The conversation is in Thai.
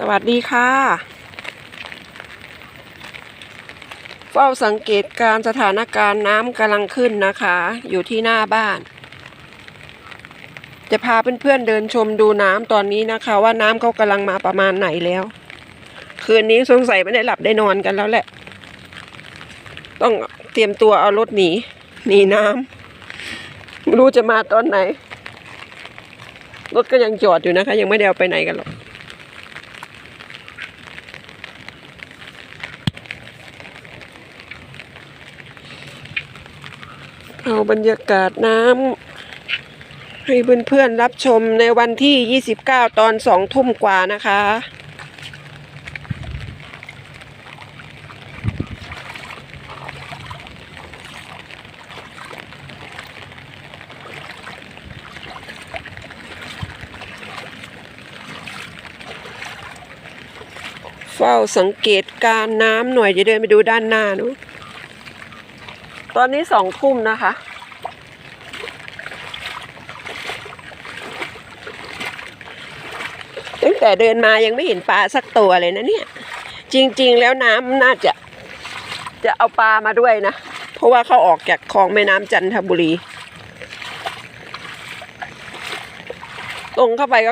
สวัสดีค่ะเฝ้าสังเกตการสถานการณ์น้ำกำลังขึ้นนะคะ อยู่ที่หน้าบ้าน จะพาเพื่อนๆเดินชมดูน้ำตอนนี้นะคะ ว่าน้ำเขากำลังมาประมาณไหนแล้ว คืนนี้สงสัยไม่ได้หลับได้นอนกันแล้วแหละ ต้องเตรียมตัวเอารถหนีหนีน้ำไม่รู้จะมาตอนไหนรถก็ยังจอดอยู่นะคะ ยังไม่ได้เอาไปไหนกันหรอก เอาบรรยากาศน้ำให้เพื่อนๆรับชมในวันที่ 29 ตอนสองทุ่มกว่านะคะ เฝ้าสังเกตการน้ำหน่อยจะเดินไปดูด้านหน้านูตอนนี้สองทุ่มนะคะ ตั้งแต่เดินมายังไม่เห็นปลาสักตัวเลยนะเนี่ย จริงๆแล้วน้ำน่าจะ จะเอาปลามาด้วยนะ เพราะว่าเขาออกจากคลองแม่น้ำจันทบุรี ตรงเข้าไปก็